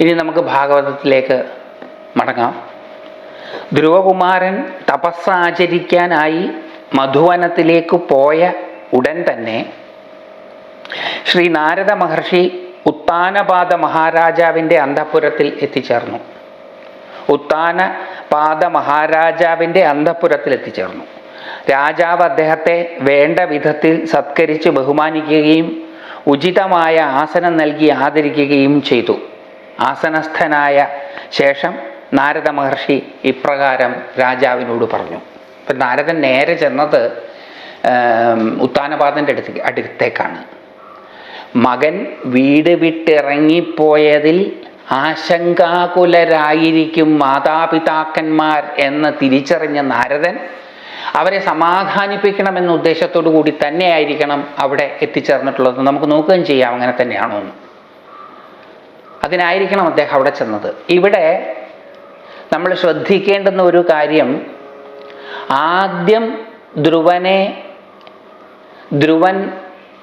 ഇനി നമുക്ക് ഭാഗവതത്തിലേക്ക് മടങ്ങാം. ധ്രുവകുമാരൻ തപസ്സാചരിക്കാനായി മധുവനത്തിലേക്ക് പോയ ഉടൻ തന്നെ ശ്രീ നാരദ മഹർഷി ഉത്താനപാദ മഹാരാജാവിന്റെ അന്തഃപുരത്തിൽ എത്തിച്ചേർന്നു. ഉത്താന പാദ മഹാരാജാവിന്റെ അന്തഃപുരത്തിൽ എത്തിച്ചേർന്നു. രാജാവ് അദ്ദേഹത്തെ വേണ്ട വിധത്തിൽ സത്കരിച്ച് ബഹുമാനിക്കുകയും ഉചിതമായ ആസനം നൽകി ആദരിക്കുകയും ചെയ്തു. ആസനസ്ഥനായ ശേഷം നാരദ മഹർഷി ഇപ്രകാരം രാജാവിനോട് പറഞ്ഞു. അപ്പം നാരദൻ നേരെ ചെന്നത് ഉത്താനപാദന്റെ അടുത്ത് അടുത്തേക്കാണ്. മകൻ വീട് വിട്ടിറങ്ങിപ്പോയതിൽ ആശങ്കാകുലരായിരിക്കും മാതാപിതാക്കന്മാർ എന്ന് തിരിച്ചറിഞ്ഞ നാരദൻ അവരെ സമാധാനിപ്പിക്കണമെന്ന ഉദ്ദേശത്തോടു കൂടി തന്നെയായിരിക്കണം അവിടെ എത്തിച്ചേർന്നിട്ടുള്ളത്. നമുക്ക് നോക്കുകയും ചെയ്യാം അങ്ങനെ തന്നെയാണോ എന്ന്. അതിനായിരിക്കണം അദ്ദേഹം അവിടെ ചെന്നത്. ഇവിടെ നമ്മൾ ശ്രദ്ധിക്കേണ്ടുന്ന ഒരു കാര്യം ആദ്യം ധ്രുവനെ ധ്രുവൻ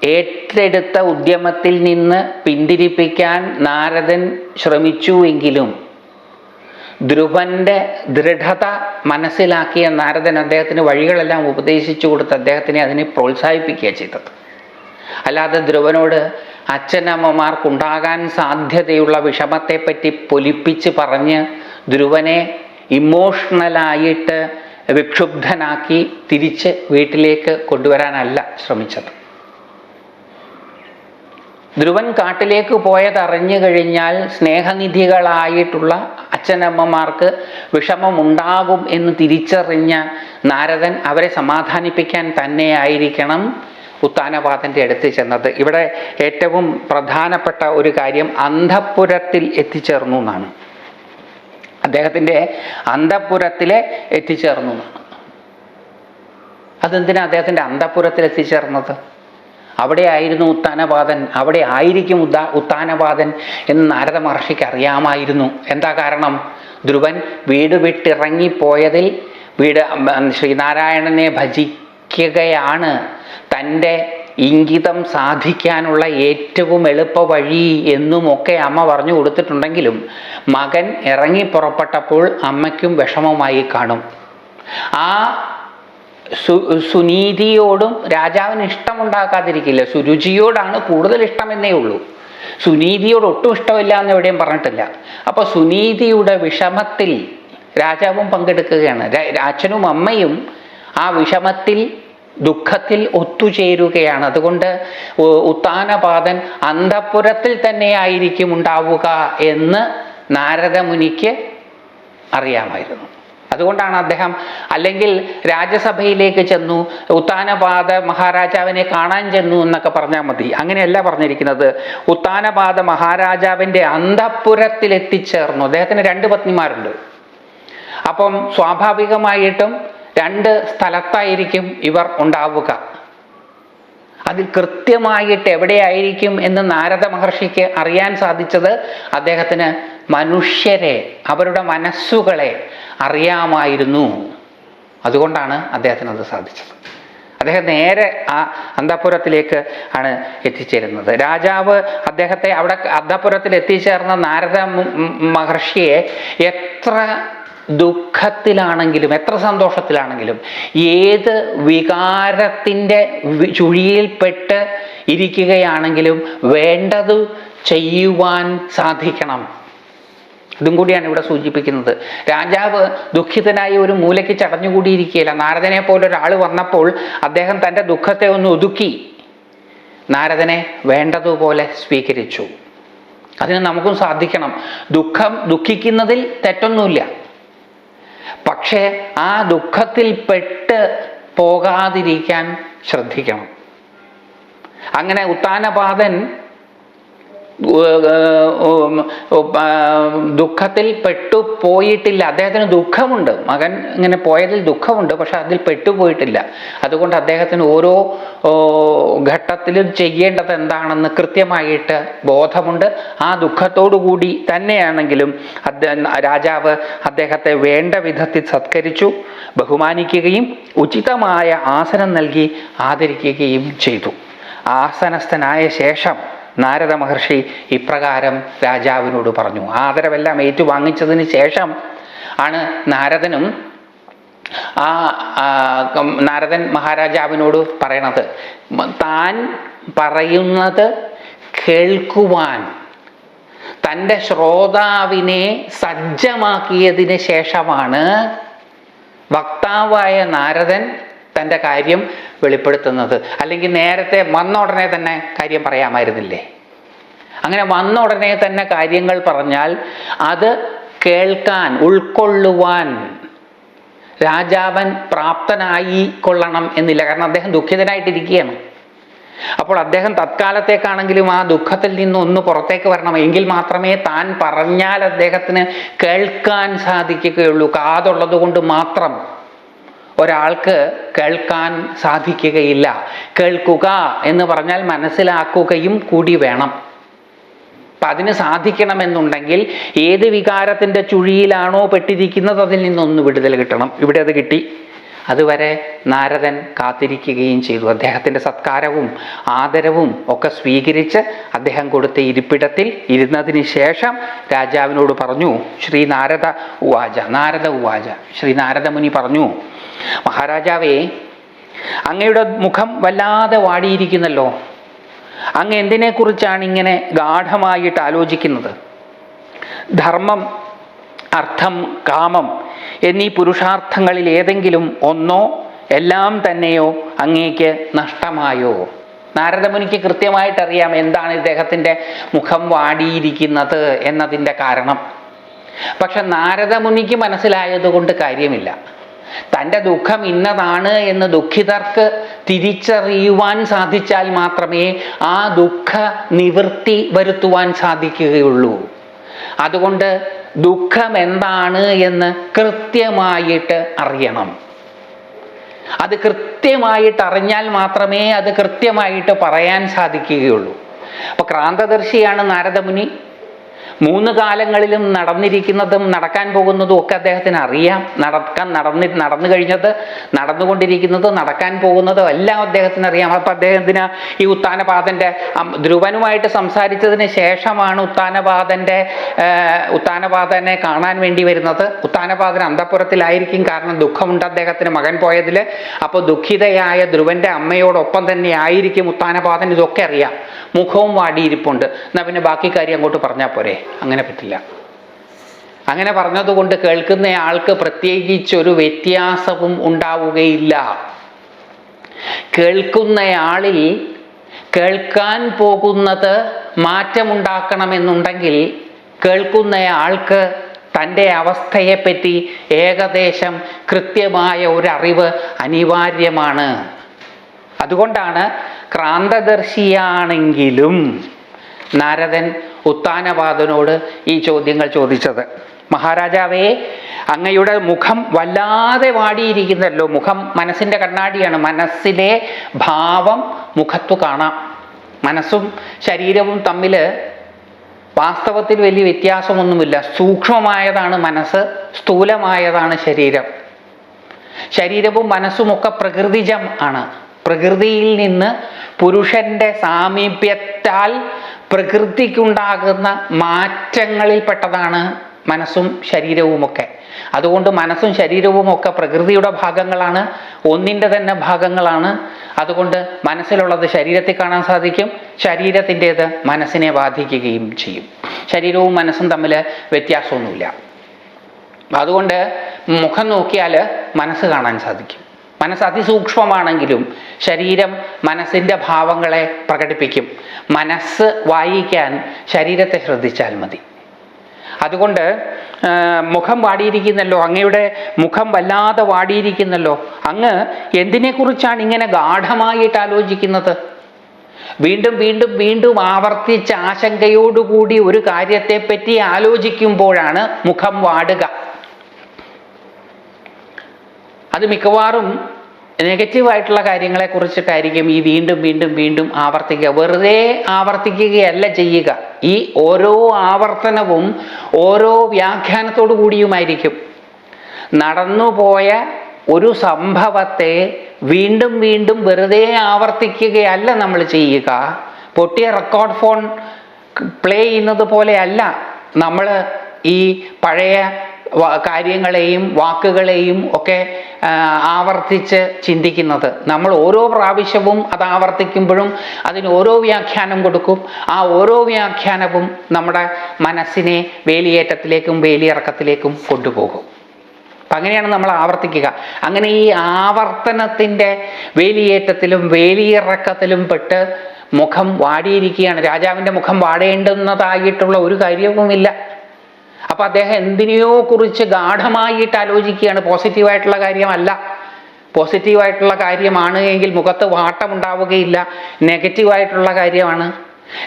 ഏറ്റെടുത്ത ഉദ്യമത്തിൽ നിന്ന് പിന്തിരിപ്പിക്കാൻ നാരദൻ ശ്രമിച്ചുവെങ്കിലും ധ്രുവന്റെ ദൃഢത മനസ്സിലാക്കിയ നാരദൻ അദ്ദേഹത്തിന് വഴികളെല്ലാം ഉപദേശിച്ചു കൊടുത്ത് അദ്ദേഹത്തിനെ അതിനെ പ്രോത്സാഹിപ്പിക്കുക ചെയ്തത്. അല്ലാതെ ധ്രുവനോട് അച്ഛനമ്മമാർക്കുണ്ടാകാൻ സാധ്യതയുള്ള വിഷമത്തെപ്പറ്റി പൊലിപ്പിച്ച് പറഞ്ഞ് ധ്രുവനെ ഇമോഷണലായിട്ട് വിക്ഷുബ്ധനാക്കി തിരിച്ച് വീട്ടിലേക്ക് കൊണ്ടുവരാനല്ല ശ്രമിച്ചത്. ധ്രുവൻ കാട്ടിലേക്ക് പോയതറിഞ്ഞു കഴിഞ്ഞാൽ സ്നേഹനിധികളായിട്ടുള്ള അച്ഛനമ്മമാർക്ക് വിഷമമുണ്ടാകും എന്ന് തിരിച്ചറിഞ്ഞ നാരദൻ അവരെ സമാധാനിപ്പിക്കാൻ തന്നെയായിരിക്കണം. ഉത്താനപാദന്റെ അടുത്ത് ചെന്നത്. ഇവിടെ ഏറ്റവും പ്രധാനപ്പെട്ട ഒരു കാര്യം അന്തഃപുരത്തിൽ എത്തിച്ചേർന്നു എന്നാണ്. അദ്ദേഹത്തിന്റെ അന്തപുരത്തിലെ എത്തിച്ചേർന്നു എന്നാണ്. അതെന്തിനാ അദ്ദേഹത്തിന്റെ അന്തഃപുരത്തിൽ എത്തിച്ചേർന്നത്? അവിടെ ആയിരുന്നു ഉത്താനവാദൻ. അവിടെ ആയിരിക്കും ഉദാ ഉത്താനപാതൻ എന്ന് നാരദ മഹർഷിക്ക് അറിയാമായിരുന്നു. എന്താ കാരണം? ധ്രുവൻ വീട് വിട്ടിറങ്ങിപ്പോയതിൽ വീട് ശ്രീനാരായണനെ ശ്രീനാരായണനെ ഭജിക്കുകയാണ് തന്റെ ഇംഗിതം സാധിക്കാനുള്ള ഏറ്റവും എളുപ്പ വഴി എന്നുമൊക്കെ അമ്മ പറഞ്ഞു കൊടുത്തിട്ടുണ്ടെങ്കിലും മകൻ ഇറങ്ങി പുറപ്പെട്ടപ്പോൾ അമ്മയ്ക്കും വിഷമമായി കാണും. ആ സുനീതിയോടും രാജാവിന് ഇഷ്ടമുണ്ടാക്കാതിരിക്കില്ല സുരുചിയോടാണ് കൂടുതൽ ഇഷ്ടമെന്നേ ഉള്ളൂ. സുനീതിയോട് ഒട്ടും ഇഷ്ടമില്ല എന്ന് എവിടെയും പറഞ്ഞിട്ടില്ല. അപ്പോൾ സുനീതിയുടെ വിഷമത്തിൽ രാജാവും പങ്കെടുക്കുകയാണ്. അച്ഛനും അമ്മയും ആ വിഷമത്തിൽ ദുഃഖത്തിൽ ഒത്തുചേരുകയാണ്. അതുകൊണ്ട് ഉത്താനപാദൻ അന്തപുരത്തിൽ തന്നെ ആയിരിക്കും ഉണ്ടാവുക എന്ന് നാരദമുനിക്ക് അറിയാമായിരുന്നു. അതുകൊണ്ടാണ് അദ്ദേഹം അല്ലെങ്കിൽ രാജ്യസഭയിലേക്ക് ചെന്നു ഉത്താനപാദ മഹാരാജാവിനെ കാണാൻ ചെന്നു എന്നൊക്കെ പറഞ്ഞാൽ മതി. അങ്ങനെയല്ല പറഞ്ഞിരിക്കുന്നത്. ഉത്താനപാദ മഹാരാജാവിന്റെ അന്തഃപുരത്തിൽ എത്തിച്ചേർന്നു. അദ്ദേഹത്തിന് രണ്ട് പത്നിമാരുണ്ട്. അപ്പം സ്വാഭാവികമായിട്ടും രണ്ട് സ്ഥലത്തായിരിക്കും ഇവർ ഉണ്ടാവുക. അതിൽ കൃത്യമായിട്ട് എവിടെയായിരിക്കും എന്ന് നാരദ മഹർഷിക്ക് അറിയാൻ സാധിച്ചത് അദ്ദേഹത്തിന് മനുഷ്യരെ അവരുടെ മനസ്സുകളെ അറിയാമായിരുന്നു. അതുകൊണ്ടാണ് അദ്ദേഹത്തിന് അത് സാധിച്ചത്. അദ്ദേഹം നേരെ ആ അന്തപുരത്തിലേക്ക് ആണ് എത്തിച്ചേരുന്നത്. രാജാവ് അദ്ദേഹത്തെ അവിടെ അന്തപുരത്തിൽ എത്തിച്ചേർന്ന നാരദ മഹർഷിയെ എത്ര ദുഃഖത്തിലാണെങ്കിലും എത്ര സന്തോഷത്തിലാണെങ്കിലും ഏത് വികാരത്തിന്റെ ചുഴിയിൽപ്പെട്ട് ഇരിക്കുകയാണെങ്കിലും വേണ്ടത് ചെയ്യുവാൻ സാധിക്കണം. ഇതും കൂടിയാണ് ഇവിടെ സൂചിപ്പിക്കുന്നത്. രാജാവ് ദുഃഖിതനായി ഒരു മൂലയ്ക്ക് ചടഞ്ഞുകൂടിയിരിക്കുകയില്ല. നാരദനെ പോലെ ഒരാൾ വന്നപ്പോൾ അദ്ദേഹം തന്റെ ദുഃഖത്തെ ഒന്ന് ഒതുക്കി. നാരദനെ വേണ്ടതുപോലെ സ്വീകരിച്ചു. അതിന് നമുക്കും സാധിക്കണം. ദുഃഖം ദുഃഖിക്കുന്നതിൽ തെറ്റൊന്നുമില്ല. പക്ഷേ ആ ദുഃഖത്തിൽ പെട്ട് പോകാതിരിക്കാൻ ശ്രദ്ധിക്കണം. അങ്ങനെ ഉത്താനപാദൻ ഉം, ഉം, ആ, ദുഃഖത്തിൽ പെട്ടു പോയിട്ടില്ല അദ്ദേഹത്തിന് ദുഃഖമുണ്ട്. മകൻ ഇങ്ങനെ പോയതിൽ ദുഃഖമുണ്ട് പക്ഷെ അതിൽ പെട്ടുപോയിട്ടില്ല. അതുകൊണ്ട് അദ്ദേഹത്തിന് ഓരോ ഘട്ടത്തിലും ചെയ്യേണ്ടത് എന്താണെന്ന് കൃത്യമായിട്ട് ബോധമുണ്ട്. ആ കൂടി തന്നെയാണെങ്കിലും അദ്ദേഹം രാജാവ് അദ്ദേഹത്തെ വേണ്ട വിധത്തിൽ സത്കരിച്ചു ബഹുമാനിക്കുകയും ഉചിതമായ ആസനം നൽകി ആദരിക്കുകയും ചെയ്തു. ആസനസ്ഥനായ ശേഷം നാരദ മഹർഷി ഇപ്രകാരം രാജാവിനോട് പറഞ്ഞു ആദരവെല്ലാം ഏറ്റുവാങ്ങിച്ചതിന് ശേഷം ആണ് നാരദനും ആ നാരദൻ മഹാരാജാവിനോട് പറയണത്. താൻ പറയുന്നത് കേൾക്കുവാൻ തന്റെ ശ്രോതാവിനെ സജ്ജമാക്കിയതിന് ശേഷമാണ് വക്താവായ നാരദൻ തന്റെ കാര്യം വെളിപ്പെടുത്തുന്നത്. അല്ലെങ്കിൽ നേരത്തെ വന്ന ഉടനെ തന്നെ കാര്യം പറയാമായിരുന്നില്ലേ? അങ്ങനെ വന്ന ഉടനെ തന്നെ കാര്യങ്ങൾ പറഞ്ഞാൽ അത് കേൾക്കാൻ ഉൾക്കൊള്ളുവാൻ രാജാവൻ പ്രാപ്തനായി കൊള്ളണം എന്നില്ല. കാരണം അദ്ദേഹം ദുഃഖിതനായിട്ടിരിക്കുകയാണ്. അപ്പോൾ അദ്ദേഹം തത്കാലത്തേക്കാണെങ്കിലും ആ ദുഃഖത്തിൽ നിന്ന് ഒന്ന് പുറത്തേക്ക് വരണം. എങ്കിൽ മാത്രമേ താൻ പറഞ്ഞാൽ അദ്ദേഹത്തിന് കേൾക്കാൻ സാധിക്കുകയുള്ളൂ. കാതുള്ളത് കൊണ്ട് മാത്രം. ഒരാൾക്ക് കേൾക്കാൻ സാധിക്കുകയില്ല. കേൾക്കുക എന്ന് പറഞ്ഞാൽ മനസ്സിലാക്കുകയും കൂടി വേണം. അപ്പം അതിന് സാധിക്കണമെന്നുണ്ടെങ്കിൽ ഏത് വികാരത്തിന്റെ ചുഴിയിലാണോ പെട്ടിരിക്കുന്നത് അതിൽ നിന്നൊന്ന് വിടുതൽ കിട്ടണം. ഇവിടെ അത് കിട്ടി. അതുവരെ നാരദൻ കാത്തിരിക്കുകയും ചെയ്തു. അദ്ദേഹത്തിന്റെ സത്കാരവും ആദരവും ഒക്കെ സ്വീകരിച്ച് അദ്ദേഹം കൊടുത്ത ഇരിപ്പിടത്തിൽ ഇരുന്നതിന് ശേഷം രാജാവിനോട് പറഞ്ഞു ശ്രീ നാരദ ഉവാച നാരദ ഉവാച. ശ്രീ നാരദ മുനി പറഞ്ഞു മഹാരാജാവേ അങ്ങയുടെ മുഖം വല്ലാതെ വാടിയിരിക്കുന്നല്ലോ. അങ്ങ് എന്തിനെക്കുറിച്ചാണ് ഇങ്ങനെ ഗാഠമായിട്ട് ആലോചിക്കുന്നത്? ധർമ്മം അർത്ഥം കാമം എന്നീ പുരുഷാർത്ഥങ്ങളിൽ ഏതെങ്കിലും ഒന്നോ എല്ലാം തന്നെയോ അങ്ങേക്ക് നഷ്ടമായോ? നാരദമുനിക്ക് കൃത്യമായിട്ടറിയാം എന്താണ് ഇദ്ദേഹത്തിന്റെ മുഖം വാടിയിരിക്കുന്നത് എന്നതിന്റെ കാരണം. പക്ഷെ നാരദമുനിക്ക് മനസ്സിലായതുകൊണ്ട് കാര്യമില്ല. തന്റെ ദുഃഖം ഇന്നതാണ് എന്ന് ദുഃഖിതർക്ക് തിരിച്ചറിയുവാൻ സാധിച്ചാൽ മാത്രമേ ആ ദുഃഖ നിവൃത്തി വരുത്തുവാൻ സാധിക്കുകയുള്ളൂ. അതുകൊണ്ട് ദുഃഖം എന്താണ് എന്ന് കൃത്യമായിട്ട് അറിയണം. അത് കൃത്യമായിട്ട് അറിഞ്ഞാൽ മാത്രമേ അത് കൃത്യമായിട്ട് പറയാൻ സാധിക്കുകയുള്ളൂ. അപ്പൊ ക്രാന്തദർശിയാണ് നാരദമുനി. മൂന്ന് കാലങ്ങളിലും നടന്നിരിക്കുന്നതും നടക്കാൻ പോകുന്നതും ഒക്കെ അദ്ദേഹത്തിന് അറിയാം. നടക്കാൻ നടന്നി നടന്നു കഴിഞ്ഞത് നടന്നുകൊണ്ടിരിക്കുന്നത് നടക്കാൻ പോകുന്നതും എല്ലാം അദ്ദേഹത്തിന് അറിയാം. അപ്പം അദ്ദേഹത്തിന് ഈ ഉത്താനപാതന്റെ ധ്രുവനുമായിട്ട് സംസാരിച്ചതിന് ശേഷമാണ് ഉത്താനപാതന്റെ ഉത്താനപാതനെ കാണാൻ വേണ്ടി വരുന്നത്. ഉത്താനപാദൻ അന്തപ്പുരത്തിലായിരിക്കും കാരണം ദുഃഖമുണ്ട് അദ്ദേഹത്തിന് മകൻ പോയതിൽ അപ്പോൾ ദുഃഖിതയായ ധ്രുവന്റെ അമ്മയോടൊപ്പം തന്നെ ആയിരിക്കും ഉത്താനപാതൻ ഇതൊക്കെ അറിയാം. മുഖവും വാടിയിരിപ്പുണ്ട്. എന്നാൽ പിന്നെ ബാക്കി കാര്യം അങ്ങോട്ട് പറഞ്ഞാൽ പോരെ. അങ്ങനെ പറ്റില്ല. അങ്ങനെ പറഞ്ഞതുകൊണ്ട് കേൾക്കുന്ന ആൾക്ക് പ്രത്യേകിച്ചൊരു വ്യത്യാസവും ഉണ്ടാവുകയില്ല. കേൾക്കുന്നയാളിൽ കേൾക്കാൻ പോകുന്നത് മാറ്റമുണ്ടാക്കണമെന്നുണ്ടെങ്കിൽ കേൾക്കുന്നയാൾക്ക് തന്റെ അവസ്ഥയെപ്പറ്റി ഏകദേശം കൃത്യമായ ഒരറിവ് അനിവാര്യമാണ്. അതുകൊണ്ടാണ് ക്രാന്തദർശിയാണെങ്കിലും നാരദൻ ഉത്താനപാദനോട് ഈ ചോദ്യങ്ങൾ ചോദിച്ചത്. മഹാരാജാവേ അങ്ങയുടെ മുഖം വല്ലാതെ വാടിയിരിക്കുന്നല്ലോ. മുഖം മനസ്സിന്റെ കണ്ണാടിയാണ്. മനസ്സിലെ ഭാവം മുഖത്തു കാണാം. മനസ്സും ശരീരവും തമ്മിൽ വാസ്തവത്തിൽ വലിയ വ്യത്യാസമൊന്നുമില്ല. സൂക്ഷ്മമായതാണ് മനസ്സ് സ്ഥൂലമായതാണ് ശരീരം. ശരീരവും മനസ്സും ഒക്കെ പ്രകൃതിജം ആണ്. പ്രകൃതിയിൽ നിന്ന് പുരുഷന്റെ സാമീപ്യത്താൽ പ്രകൃതിക്കുണ്ടാകുന്ന മാറ്റങ്ങളിൽപ്പെട്ടതാണ് മനസ്സും ശരീരവുമൊക്കെ. അതുകൊണ്ട് മനസ്സും ശരീരവും ഒക്കെ പ്രകൃതിയുടെ ഭാഗങ്ങളാണ് ഒന്നിന്റെ തന്നെ ഭാഗങ്ങളാണ്. അതുകൊണ്ട് മനസ്സിലുള്ളത് ശരീരത്തിൽ കാണാൻ സാധിക്കും ശരീരത്തിന്റേത് മനസ്സിനെ ബാധിക്കുകയും ചെയ്യും. ശരീരവും മനസ്സും തമ്മിൽ വ്യത്യാസമൊന്നുമില്ല. അതുകൊണ്ട് മുഖം നോക്കിയാൽ മനസ്സ് കാണാൻ സാധിക്കും. മനസ്സ് അതിസൂക്ഷ്മമാണെങ്കിലും ശരീരം മനസ്സിന്റെ ഭാവങ്ങളെ പ്രകടിപ്പിക്കും. മനസ്സ് വായിക്കാൻ ശരീരത്തെ ശ്രദ്ധിച്ചാൽ മതി. അതുകൊണ്ട് മുഖം വാടിയിരിക്കുന്നല്ലോ അങ്ങയുടെ മുഖം വല്ലാതെ വാടിയിരിക്കുന്നല്ലോ അങ്ങ് എന്തിനെക്കുറിച്ചാണ് ഇങ്ങനെ ഗാഠമായിട്ട് ആലോചിക്കുന്നത്? വീണ്ടും വീണ്ടും വീണ്ടും ആവർത്തിച്ച ആശങ്കയോടുകൂടി ഒരു കാര്യത്തെപ്പറ്റി ആലോചിക്കുമ്പോഴാണ് മുഖം വാടുക. അത് മിക്കവാറും നെഗറ്റീവായിട്ടുള്ള കാര്യങ്ങളെ കുറിച്ചിട്ടായിരിക്കും ഈ വീണ്ടും വീണ്ടും വീണ്ടും ആവർത്തിക്കുക. വെറുതെ ആവർത്തിക്കുകയല്ല ചെയ്യുക. ഈ ഓരോ ആവർത്തനവും ഓരോ വ്യാഖ്യാനത്തോടു കൂടിയുമായിരിക്കും. നടന്നുപോയ ഒരു സംഭവത്തെ വീണ്ടും വീണ്ടും വെറുതെ ആവർത്തിക്കുകയല്ല നമ്മൾ ചെയ്യുക. പൊട്ടിയ റെക്കോർഡ് ഫോൺ പ്ലേ ചെയ്യുന്നത് പോലെയല്ല നമ്മൾ ഈ പഴയ കാര്യങ്ങളെയും വാക്കുകളെയും ഒക്കെ ആവർത്തിച്ച് ചിന്തിക്കുന്നത്. നമ്മൾ ഓരോ പ്രാവശ്യവും അത് ആവർത്തിക്കുമ്പോഴും അതിന് ഓരോ വ്യാഖ്യാനം കൊടുക്കും. ആ ഓരോ വ്യാഖ്യാനവും നമ്മുടെ മനസ്സിനെ വേലിയേറ്റത്തിലേക്കും വേലിയിറക്കത്തിലേക്കും കൊണ്ടുപോകും. അപ്പം അങ്ങനെയാണ് നമ്മൾ ആവർത്തിക്കുക. അങ്ങനെ ഈ ആവർത്തനത്തിന്റെ വേലിയേറ്റത്തിലും വേലിയിറക്കത്തിലും പെട്ട് മുഖം വാടിയിരിക്കുകയാണ്. രാജാവിന്റെ മുഖം വാടേണ്ടുന്നതായിട്ടുള്ള ഒരു കാര്യവുമില്ല. അപ്പം അദ്ദേഹം എന്തിനെയോ കുറിച്ച് ഗാഠമായിട്ട് ആലോചിക്കുകയാണ്. പോസിറ്റീവായിട്ടുള്ള കാര്യമല്ല. പോസിറ്റീവായിട്ടുള്ള കാര്യമാണ് എങ്കിൽ മുഖത്ത് വാട്ടം ഉണ്ടാവുകയില്ല നെഗറ്റീവായിട്ടുള്ള കാര്യമാണ്.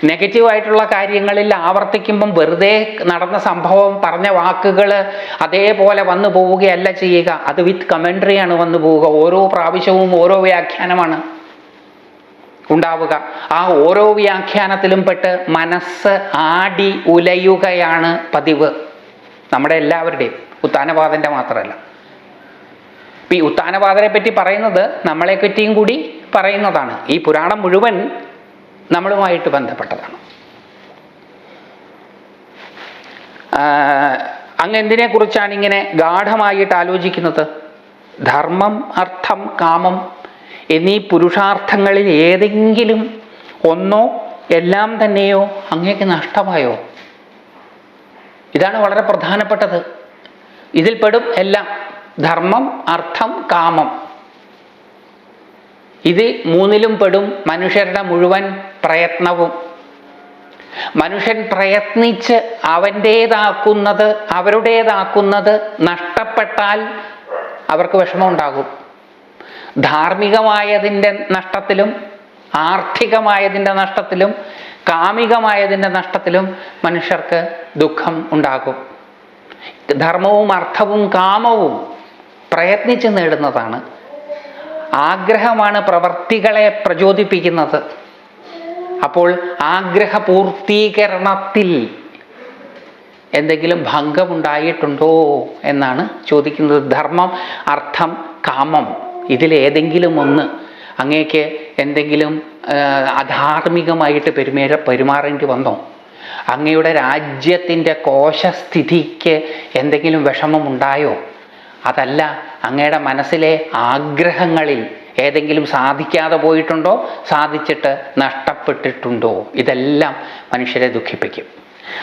നെഗറ്റീവായിട്ടുള്ള കാര്യങ്ങളിൽ ആവർത്തിക്കുമ്പം വെറുതെ നടന്ന സംഭവം പറഞ്ഞ വാക്കുകൾ അതേപോലെ വന്നു പോവുകയല്ല ചെയ്യുക. അത് വിത്ത് കമൻട്രിയാണ് വന്നു പോവുക. ഓരോ പ്രാവശ്യവും ഓരോ വ്യാഖ്യാനമാണ് ഉണ്ടാവുക. ആ ഓരോ വ്യാഖ്യാനത്തിലും പെട്ട് മനസ്സ് ആടി ഉലയുകയാണ് പതിവ്. നമ്മുടെ എല്ലാവരുടെയും ഉത്താനപാതന്റെ മാത്രമല്ല. ഈ ഉത്താനപാതരെ പറ്റി പറയുന്നത് നമ്മളെ പറ്റിയും കൂടി പറയുന്നതാണ്. ഈ പുരാണം മുഴുവൻ നമ്മളുമായിട്ട് ബന്ധപ്പെട്ടതാണ്. അങ്ങ് എന്തിനെ കുറിച്ചാണ് ഇങ്ങനെ ഗാഠമായിട്ട് ആലോചിക്കുന്നത്? ധർമ്മം അർത്ഥം കാമം എന്നീ പുരുഷാർത്ഥങ്ങളിൽ ഏതെങ്കിലും ഒന്നോ എല്ലാം തന്നെയോ അങ്ങേക്ക് നഷ്ടമായോ? ഇതാണ് വളരെ പ്രധാനപ്പെട്ടത്. ഇതിൽപ്പെടും പെടും എല്ലാം. ധർമ്മം അർത്ഥം കാമം. ഇത് മൂന്നിലും പെടും മനുഷ്യരുടെ മുഴുവൻ പ്രയത്നവും. മനുഷ്യൻ പ്രയത്നിച്ച് അവന്റേതാക്കുന്നത് അവരുടേതാക്കുന്നത് നഷ്ടപ്പെട്ടാൽ അവർക്ക് വിഷമമുണ്ടാകും. ധാർമ്മികമായതിന്റെ നഷ്ടത്തിലും ആർത്ഥികമായതിന്റെ നഷ്ടത്തിലും കാമികമായതിന്റെ നഷ്ടത്തിലും മനുഷ്യർക്ക് ദുഃഖം ഉണ്ടാകും. ധർമ്മവും അർത്ഥവും കാമവും പ്രയത്നിച്ച് നേടുന്നതാണ്. ആഗ്രഹമാണ് പ്രവർത്തികളെ പ്രചോദിപ്പിക്കുന്നത്. അപ്പോൾ ആഗ്രഹപൂർത്തീകരണത്തിൽ എന്തെങ്കിലും ഭംഗമുണ്ടായിട്ടുണ്ടോ എന്നാണ് ചോദിക്കുന്നത്. ധർമ്മം അർത്ഥം കാമം ഇതിലേതെങ്കിലും ഒന്ന് അങ്ങേക്ക് എന്തെങ്കിലും അധാർമികമായിട്ട് പെരുമേ പെരുമാറേണ്ടി വന്നോ? അങ്ങയുടെ രാജ്യത്തിന്റെ കോശസ്ഥിതിക്ക് എന്തെങ്കിലും വിഷമമുണ്ടായോ? അതല്ല അങ്ങയുടെ മനസ്സിലെ ആഗ്രഹങ്ങളിൽ ഏതെങ്കിലും സാധിക്കാതെ പോയിട്ടുണ്ടോ? സാധിച്ചിട്ട് നഷ്ടപ്പെട്ടിട്ടുണ്ടോ? ഇതെല്ലാം മനുഷ്യരെ ദുഃഖിപ്പിക്കും.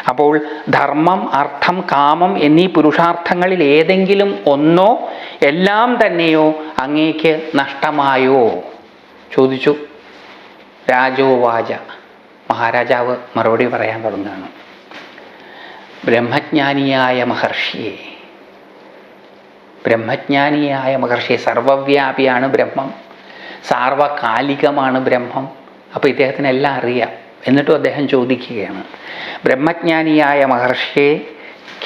അപ്പോൾ ധർമ്മം അർത്ഥം കാമം എന്നീ പുരുഷാർത്ഥങ്ങളിൽ ഏതെങ്കിലും ഒന്നോ എല്ലാം തന്നെയോ അങ്ങേക്ക് നഷ്ടമായോ? ചോദിച്ചു. രാജോവാച മഹാരാജാവ് മറുപടി പറയാൻ തുടങ്ങുകയാണ്. ബ്രഹ്മജ്ഞാനിയായ മഹർഷിയെ. ബ്രഹ്മജ്ഞാനിയായ മഹർഷി സർവവ്യാപിയാണ് ബ്രഹ്മം. സാർവകാലികമാണ് ബ്രഹ്മം. അപ്പോൾ ഇദ്ദേഹത്തിന് എല്ലാം അറിയാം. എന്നിട്ടും അദ്ദേഹം ചോദിക്കുകയാണ്. ബ്രഹ്മജ്ഞാനിയായ മഹർഷിയെ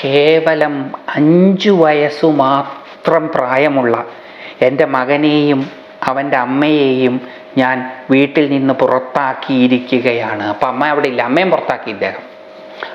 കേവലം അഞ്ചു വയസ്സു മാത്രം പ്രായമുള്ള എന്റെ മകനെയും അവന്റെ അമ്മയെയും ഞാൻ വീട്ടിൽ നിന്ന് പുറത്താക്കിയിരിക്കുകയാണ്. അപ്പം അമ്മ അവിടെ ഇല്ല. അമ്മയും പുറത്താക്കി ഇദ്ദേഹം.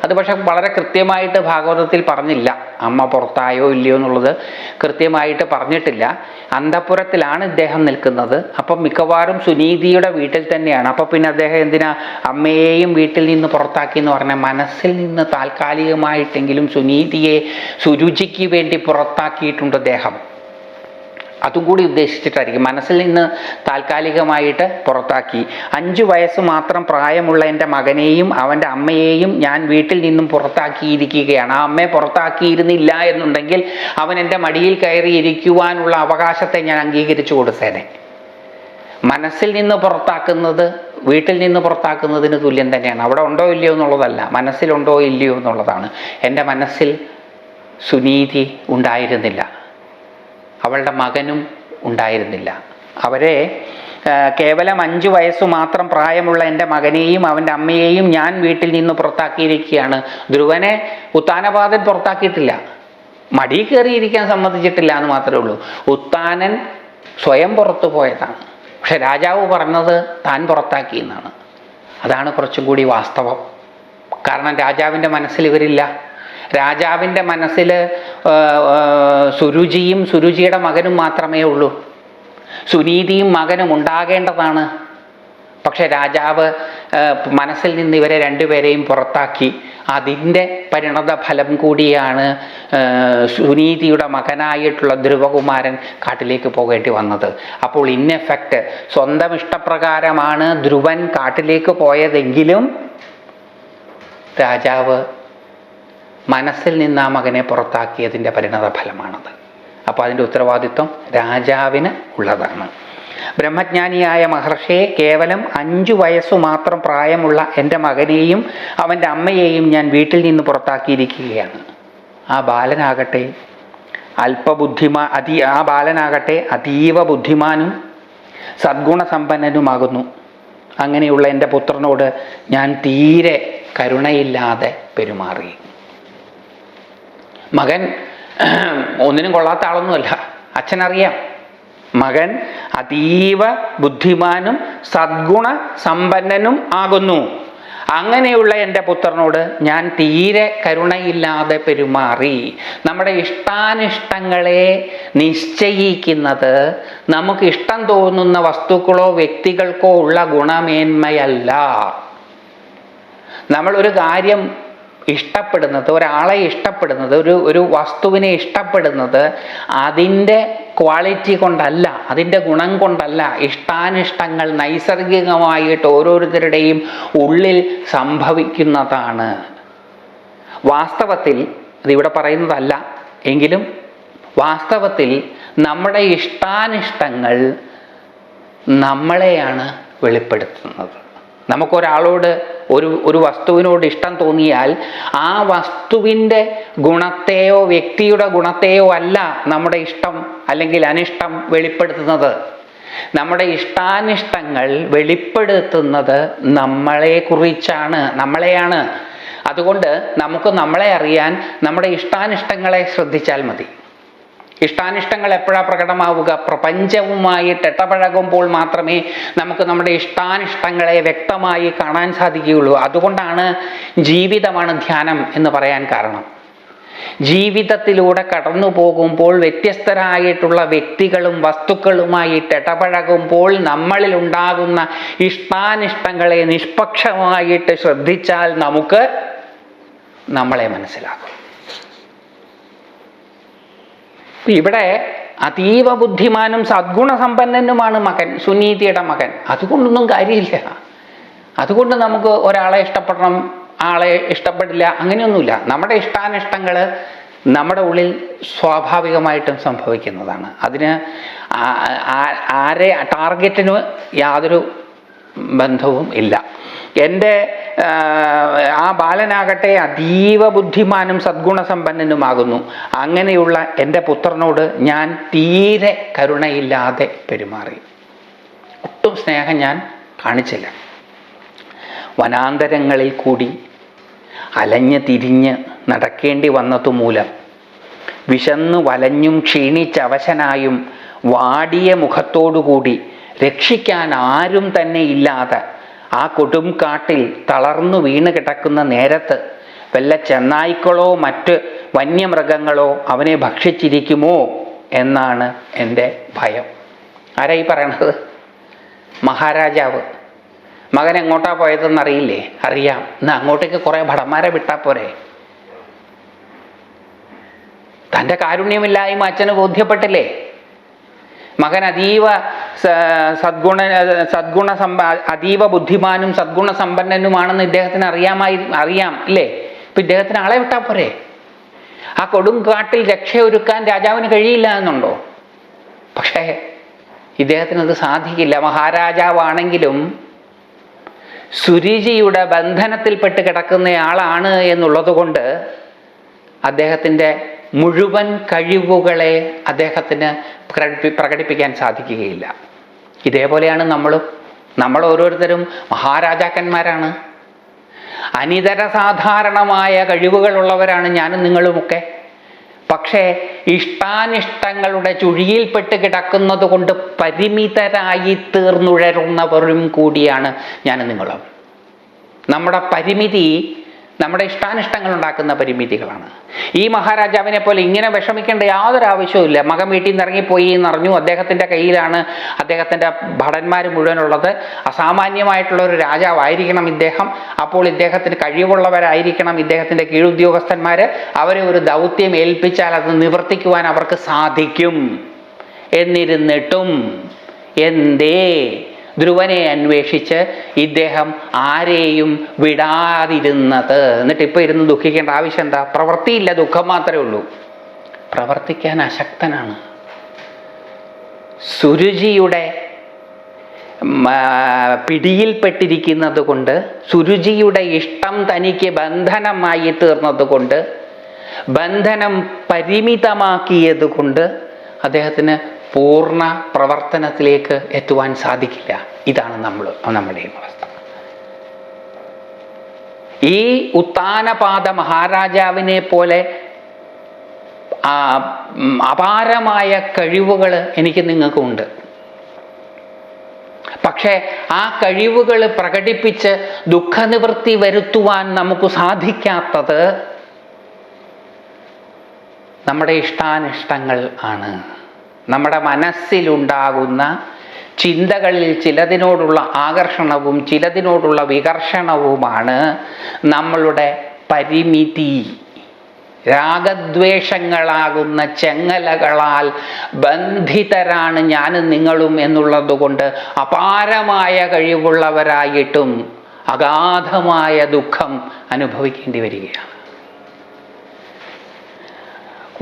അത് പക്ഷെ വളരെ കൃത്യമായിട്ട് ഭാഗവതത്തിൽ പറഞ്ഞില്ല. അമ്മ പുറത്തായോ ഇല്ലയോ എന്നുള്ളത് കൃത്യമായിട്ട് പറഞ്ഞിട്ടില്ല. അന്തപുരത്തിലാണ് ഇദ്ദേഹം നിൽക്കുന്നത്. അപ്പം മിക്കവാറും സുനീതിയുടെ വീട്ടിൽ തന്നെയാണ്. അപ്പം പിന്നെ അദ്ദേഹം എന്തിനാ അമ്മയെയും വീട്ടിൽ നിന്ന് പുറത്താക്കി എന്ന് പറഞ്ഞാൽ മനസ്സിൽ നിന്ന് താൽക്കാലികമായിട്ടെങ്കിലും സുനീതിയെ സുരുചിക്ക് വേണ്ടി പുറത്താക്കിയിട്ടുണ്ട് അദ്ദേഹം. അതും കൂടി ഉദ്ദേശിച്ചിട്ടായിരിക്കും. മനസ്സിൽ നിന്ന് താൽക്കാലികമായിട്ട് പുറത്താക്കി. അഞ്ചു വയസ്സ് മാത്രം പ്രായമുള്ള എന്റെ മകനെയും അവന്റെ അമ്മയെയും ഞാൻ വീട്ടിൽ നിന്നും പുറത്താക്കിയിരിക്കുകയാണ്. ആ അമ്മയെ പുറത്താക്കിയിരുന്നില്ല എന്നുണ്ടെങ്കിൽ അവൻ എന്റെ മടിയിൽ കയറി ഇരിക്കുവാനുള്ള അവകാശത്തെ ഞാൻ അംഗീകരിച്ചു കൊടുത്തേനെ. മനസ്സിൽ നിന്ന് പുറത്താക്കുന്നത് വീട്ടിൽ നിന്ന് പുറത്താക്കുന്നതിന് തുല്യം തന്നെയാണ്. അവിടെ ഉണ്ടോ ഇല്ലയോ എന്നുള്ളതല്ല. മനസ്സിലുണ്ടോ ഇല്ലയോ എന്നുള്ളതാണ്. എന്റെ മനസ്സിൽ സുനീതി ഉണ്ടായിരുന്നില്ല. അവളുടെ മകനും ഉണ്ടായിരുന്നില്ല. അവരെ കേവലം അഞ്ചു വയസ്സ് മാത്രം പ്രായമുള്ള എന്റെ മകനെയും അവന്റെ അമ്മയെയും ഞാൻ വീട്ടിൽ നിന്ന് പുറത്താക്കിയിരിക്കുകയാണ്. ധ്രുവനെ ഉത്താനപാതൻ പുറത്താക്കിയിട്ടില്ല. മടി കയറിയിരിക്കാൻ സമ്മതിച്ചിട്ടില്ല എന്ന് മാത്രമേ ഉള്ളൂ. ഉത്താനൻ സ്വയം പുറത്തു പോയതാണ്. പക്ഷെ രാജാവ് പറഞ്ഞത് താൻ പുറത്താക്കി എന്നാണ്. അതാണ് കുറച്ചും കൂടി വാസ്തവം. കാരണം രാജാവിന്റെ മനസ്സിൽ ഇവരില്ല. രാജാവിന്റെ മനസ്സിൽ സുരുചിയും സുരുചിയുടെ മകനും മാത്രമേ ഉള്ളൂ. സുനീതിയും മകനും ഉണ്ടാകേണ്ടതാണ്. പക്ഷെ രാജാവ് മനസ്സിൽ നിന്ന് ഇവരെ രണ്ടുപേരെയും പുറത്താക്കി. അതിന്റെ പരിണത ഫലം കൂടിയാണ് സുനീതിയുടെ മകനായിട്ടുള്ള ധ്രുവകുമാരൻ കാട്ടിലേക്ക് പോകേണ്ടി വന്നത്. അപ്പോൾ ഇൻ എഫക്റ്റ് സ്വന്തം ഇഷ്ടപ്രകാരമാണ് ധ്രുവൻ കാട്ടിലേക്ക് പോയതെങ്കിലും രാജാവ് മനസ്സിൽ നിന്ന് ആ മകനെ പുറത്താക്കിയതിന്റെ പരിണത ഫലമാണത് അപ്പോൾ അതിന്റെ ഉത്തരവാദിത്വം രാജാവിന് ഉള്ളതാണ്. ബ്രഹ്മജ്ഞാനിയായ മഹർഷിയെ കേവലം അഞ്ചു വയസ്സു മാത്രം പ്രായമുള്ള എന്റെ മകനെയും അവന്റെ അമ്മയെയും ഞാൻ വീട്ടിൽ നിന്ന് പുറത്താക്കിയിരിക്കുകയാണ്. ആ ബാലനാകട്ടെ അല്പബുദ്ധിമാ അതി ആ ബാലനാകട്ടെ അതീവ ബുദ്ധിമാനും സദ്ഗുണസമ്പന്നനുമാകുന്നു. അങ്ങനെയുള്ള എന്റെ പുത്രനോട് ഞാൻ തീരെ കരുണയില്ലാതെ പെരുമാറി. മകൻ ഒന്നിനും കൊള്ളാത്ത ആളൊന്നുമല്ല. അച്ഛനറിയാം. മകൻ അതീവ ബുദ്ധിമാനും സദ്ഗുണ സമ്പന്നനും ആകുന്നു. അങ്ങനെയുള്ള എന്റെ പുത്രനോട് ഞാൻ തീരെ കരുണയില്ലാതെ പെരുമാറി. നമ്മുടെ ഇഷ്ടാനിഷ്ടങ്ങളെ നിശ്ചയിക്കുന്നത് നമുക്ക് ഇഷ്ടം തോന്നുന്ന വസ്തുക്കളോ വ്യക്തികൾക്കോ ഉള്ള ഗുണമേന്മയല്ല. നമ്മൾ ഒരു കാര്യം ഇഷ്ടപ്പെടുന്നത് ഒരാളെ ഇഷ്ടപ്പെടുന്നത് ഒരു ഒരു വസ്തുവിനെ ഇഷ്ടപ്പെടുന്നത് അതിന്റെ ക്വാളിറ്റി കൊണ്ടല്ല അതിന്റെ ഗുണം കൊണ്ടല്ല. ഇഷ്ടാനിഷ്ടങ്ങൾ നൈസർഗികമായിട്ട് ഓരോരുത്തരുടെയും ഉള്ളിൽ സംഭവിക്കുന്നതാണ്. വാസ്തവത്തിൽ അതിവിടെ പറയുന്നതല്ല എങ്കിലും വാസ്തവത്തിൽ നമ്മുടെ ഇഷ്ടാനിഷ്ടങ്ങൾ നമ്മളെയാണ് വെളിപ്പെടുത്തുന്നത്. നമുക്കൊരാളോട് ഒരു ഒരു വസ്തുവിനോട് ഇഷ്ടം തോന്നിയാൽ ആ വസ്തുവിന്റെ ഗുണത്തെയോ വ്യക്തിയുടെ ഗുണത്തെയോ അല്ല നമ്മുടെ ഇഷ്ടം അല്ലെങ്കിൽ അനിഷ്ടം വെളിപ്പെടുത്തുന്നത്. നമ്മുടെ ഇഷ്ടാനിഷ്ടങ്ങൾ വെളിപ്പെടുത്തുന്നത് നമ്മളെ കുറിച്ചാണ് നമ്മളെയാണ്. അതുകൊണ്ട് നമുക്ക് നമ്മളെ അറിയാൻ നമ്മുടെ ഇഷ്ടാനിഷ്ടങ്ങളെ ശ്രദ്ധിച്ചാൽ മതി. ഇഷ്ടാനിഷ്ടങ്ങൾ എപ്പോഴാ പ്രകടമാവുക? പ്രപഞ്ചവുമായിട്ട് ഇട്ടപഴകുമ്പോൾ മാത്രമേ നമുക്ക് നമ്മുടെ ഇഷ്ടാനിഷ്ടങ്ങളെ വ്യക്തമായി കാണാൻ സാധിക്കുകയുള്ളൂ. അതുകൊണ്ടാണ് ജീവിതമാണ് ധ്യാനം എന്ന് പറയാൻ കാരണം. ജീവിതത്തിലൂടെ കടന്നു പോകുമ്പോൾ വ്യത്യസ്തരായിട്ടുള്ള വ്യക്തികളും വസ്തുക്കളുമായിട്ട് ഇടപഴകുമ്പോൾ നമ്മളിൽ ഉണ്ടാകുന്ന ഇഷ്ടാനിഷ്ടങ്ങളെ നിഷ്പക്ഷമായിട്ട് ശ്രദ്ധിച്ചാൽ നമുക്ക് നമ്മളെ മനസ്സിലാകും ഇപ്പൊ ഇവിടെ അതീവ ബുദ്ധിമാനും സദ്ഗുണസമ്പന്നനുമാണ് മകൻ സുനീതിയുടെ മകൻ. അതുകൊണ്ടൊന്നും കാര്യമില്ല. അതുകൊണ്ട് നമുക്ക് ഒരാളെ ഇഷ്ടപ്പെടണം ആളെ ഇഷ്ടപ്പെടില്ല അങ്ങനെയൊന്നുമില്ല. നമ്മുടെ ഇഷ്ടാനിഷ്ടങ്ങൾ നമ്മുടെ ഉള്ളിൽ സ്വാഭാവികമായിട്ടും സംഭവിക്കുന്നതാണ്. അതിന് ആരെ ടാർഗറ്റിന് യാതൊരു ബന്ധവും ഇല്ല. എന്റെ ആ, ബാലനാകട്ടെ അതീവ ബുദ്ധിമാനും സദ്ഗുണസമ്പന്നനുമാകുന്നു. അങ്ങനെയുള്ള എന്റെ പുത്രനോട് ഞാൻ തീരെ കരുണയില്ലാതെ പെരുമാറി. ഒട്ടും സ്നേഹം ഞാൻ കാണിച്ചില്ല. വനാന്തരങ്ങളിൽ കൂടി അലഞ്ഞ് തിരിഞ്ഞ് നടക്കേണ്ടി വന്നതുമൂലം വിശന്നു വലഞ്ഞും ക്ഷീണിച്ചവശനായും വാടിയ മുഖത്തോടുകൂടി രക്ഷിക്കാൻ ആരും തന്നെ ഇല്ലാതെ ആ കൊടും കാട്ടിൽ തളർന്നു വീണ് കിടക്കുന്ന നേരത്ത് വല്ല ചെന്നായ്ക്കളോ മറ്റ് വന്യമൃഗങ്ങളോ അവനെ ഭക്ഷിച്ചിരിക്കുമോ എന്നാണ് എന്റെ ഭയം. ആരാ ഈ പറയണത്? മഹാരാജാവ്. മകൻ എങ്ങോട്ടാ പോയതെന്ന് അറിയില്ലേ അറിയാം. ഇന്ന് അങ്ങോട്ടേക്ക് കുറേ ഭടന്മാരെ വിട്ടാ പോരെ. തന്റെ കാരുണ്യമില്ലായ്മ അച്ഛന് ബോധ്യപ്പെട്ടില്ലേ? മകൻ അതീവ സദ്ഗുണ സദ്ഗുണ സമ്പ അതീവ ബുദ്ധിമാനും സദ്ഗുണ സമ്പന്നനുമാണെന്ന് ഇദ്ദേഹത്തിന് അറിയാമായി അറിയാം അല്ലേ? ഇപ്പൊ ഇദ്ദേഹത്തിന് ആളെ വിട്ടാൽ പോരെ? ആ കൊടും കാട്ടിൽ രക്ഷയൊരുക്കാൻ രാജാവിന് കഴിയില്ല എന്നുണ്ടോ? പക്ഷേ ഇദ്ദേഹത്തിന് അത് സാധിക്കില്ല. മഹാരാജാവാണെങ്കിലും സുരുചിയുടെ ബന്ധനത്തിൽപ്പെട്ട് കിടക്കുന്നയാളാണ് എന്നുള്ളത് കൊണ്ട് അദ്ദേഹത്തിന്റെ മുഴുവൻ കഴിവുകളെ അദ്ദേഹത്തിന് പ്രകടിപ്പി- പ്രകടിപ്പിക്കാൻ സാധിക്കുകയില്ല. ഇതേപോലെയാണ് നമ്മളും. നമ്മൾ ഓരോരുത്തരും മഹാരാജാക്കന്മാരാണ്. അനിതര സാധാരണമായ കഴിവുകളുള്ളവരാണ് ഞാനും നിങ്ങളുമൊക്കെ. പക്ഷേ ഇഷ്ടാനിഷ്ടങ്ങളുടെ ചുഴിയിൽപ്പെട്ട് കിടക്കുന്നത് കൊണ്ട് പരിമിതരായി തീർന്നുഴരുന്നവരും കൂടിയാണ് ഞാനും നിങ്ങളും. നമ്മുടെ പരിമിതി നമ്മുടെ ഇഷ്ടാനിഷ്ടങ്ങൾ ഉണ്ടാക്കുന്ന പരിമിതികളാണ്. ഈ മഹാരാജാവിനെ പോലെ ഇങ്ങനെ വിഷമിക്കേണ്ട യാതൊരു ആവശ്യവുമില്ല മകൻ വീട്ടിൽ നിന്ന് ഇറങ്ങിപ്പോയി എന്നറിഞ്ഞു അദ്ദേഹത്തിന്റെ കയ്യിലാണ് അദ്ദേഹത്തിന്റെ ഭടന്മാർ മുഴുവനുള്ളത്. അസാമാന്യമായിട്ടുള്ള ഒരു രാജാവായിരിക്കണം ഇദ്ദേഹം. അപ്പോൾ ഇദ്ദേഹത്തിന് കഴിവുള്ളവരായിരിക്കണം ഇദ്ദേഹത്തിന്റെ കീഴുദ്യോഗസ്ഥന്മാർ അവരെ ഒരു ദൗത്യം ഏൽപ്പിച്ചാൽ അത് നിവർത്തിക്കുവാൻ അവർക്ക് സാധിക്കും. എന്നിരുന്നിട്ടും എന്തേ ധ്രുവനെ അന്വേഷിച്ച് ഇദ്ദേഹം ആരെയും വിടാതിരുന്നത്. എന്നിട്ട് ഇപ്പോൾ ഇരുന്ന് ദുഃഖിക്കേണ്ട ആവശ്യം എന്താ? പ്രവൃത്തിയില്ല ദുഃഖം മാത്രമേ ഉള്ളൂ. പ്രവർത്തിക്കാൻ അശക്തനാണ്. സുരുചിയുടെ പിടിയിൽപ്പെട്ടിരിക്കുന്നത് കൊണ്ട് സുരുചിയുടെ ഇഷ്ടം തനിക്ക് ബന്ധനമായി തീർന്നത് കൊണ്ട് ബന്ധനം പരിമിതമാക്കിയത് കൊണ്ട് അദ്ദേഹത്തിന് പൂർണ പ്രവർത്തനത്തിലേക്ക് എത്തുവാൻ സാധിക്കില്ല. ഇതാണ് നമ്മൾ നമ്മുടെയും അവസ്ഥ. ഈ ഉത്താനപാത മഹാരാജാവിനെ പോലെ അപാരമായ കഴിവുകൾ എനിക്ക് നിങ്ങൾക്കുണ്ട്. പക്ഷേ ആ കഴിവുകൾ പ്രകടിപ്പിച്ച് ദുഃഖനിവൃത്തി വരുത്തുവാൻ നമുക്ക് സാധിക്കാത്തത് നമ്മുടെ ഇഷ്ടാനിഷ്ടങ്ങൾ ആണ്. നമ്മുടെ മനസ്സിലുണ്ടാകുന്ന ചിന്തകളിൽ ചിലതിനോടുള്ള ആകർഷണവും ചിലതിനോടുള്ള വികർഷണവുമാണ് നമ്മളുടെ പരിമിതി. രാഗദ്വേഷങ്ങളാകുന്ന ചെങ്ങലകളാൽ ബന്ധിതരാണ് ഞാനും നിങ്ങളും എന്നുള്ളതുകൊണ്ട് അപാരമായ കഴിവുള്ളവരായിട്ടും അഗാധമായ ദുഃഖം അനുഭവിക്കേണ്ടി വരികയാണ്.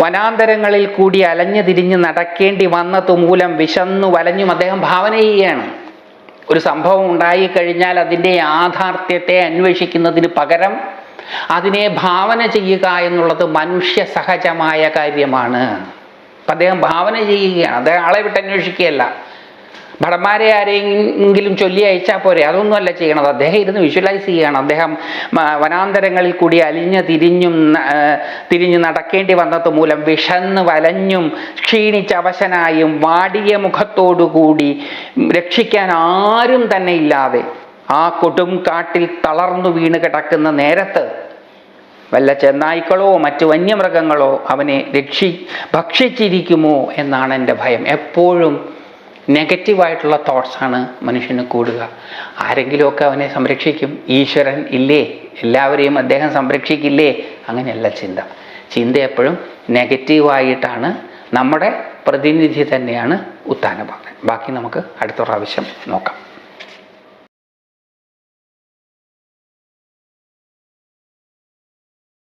വനാന്തരങ്ങളിൽ കൂടി അലഞ്ഞു തിരിഞ്ഞ് നടക്കേണ്ടി വന്നത് മൂലം വിശന്നു വലഞ്ഞും അദ്ദേഹം ഭാവന ചെയ്യുകയാണ്. ഒരു സംഭവം ഉണ്ടായി കഴിഞ്ഞാൽ അതിന്റെ യാഥാർത്ഥ്യത്തെ അന്വേഷിക്കുന്നതിന് പകരം അതിനെ ഭാവന ചെയ്യുക എന്നുള്ളത് മനുഷ്യ സഹജമായ കാര്യമാണ്. അദ്ദേഹം ഭാവന ചെയ്യുകയാണ്. അദ്ദേഹം ആളെ വിട്ട് അന്വേഷിക്കുകയല്ല ഭടന്മാരെ ആരെങ്കിലും ചൊല്ലി അയച്ചാൽ പോരെ? അതൊന്നുമല്ല ചെയ്യണത്. അദ്ദേഹം ഇരുന്ന് വിഷ്വലൈസ് ചെയ്യുകയാണ്. അദ്ദേഹം വനാന്തരങ്ങളിൽ കൂടി അലിഞ്ഞ് തിരിഞ്ഞും തിരിഞ്ഞ് നടക്കേണ്ടി വന്നത് മൂലം വിഷന്ന് വലഞ്ഞും ക്ഷീണിച്ചവശനായും വാടിയ മുഖത്തോടുകൂടി രക്ഷിക്കാൻ ആരും തന്നെ ഇല്ലാതെ ആ കൊടും കാട്ടിൽ തളർന്നു വീണ് കിടക്കുന്ന നേരത്ത് വല്ല ചെന്നായ്ക്കളോ മറ്റു വന്യമൃഗങ്ങളോ അവനെ രക്ഷി ഭക്ഷിച്ചിരിക്കുമോ എന്നാണ് എന്റെ ഭയം. എപ്പോഴും നെഗറ്റീവായിട്ടുള്ള തോട്ട്സാണ് മനുഷ്യന് കൂടുക. ആരെങ്കിലുമൊക്കെ അവനെ സംരക്ഷിക്കും. ഈശ്വരൻ ഇല്ലേ? എല്ലാവരെയും അദ്ദേഹം സംരക്ഷിക്കില്ലേ? അങ്ങനെയല്ല ചിന്ത. ചിന്ത എപ്പോഴും നെഗറ്റീവായിട്ടാണ് നമ്മുടെ പ്രതിനിധി തന്നെയാണ് ഉത്താനപാതൻ ബാക്കി നമുക്ക് അടുത്ത പ്രാവശ്യം നോക്കാം.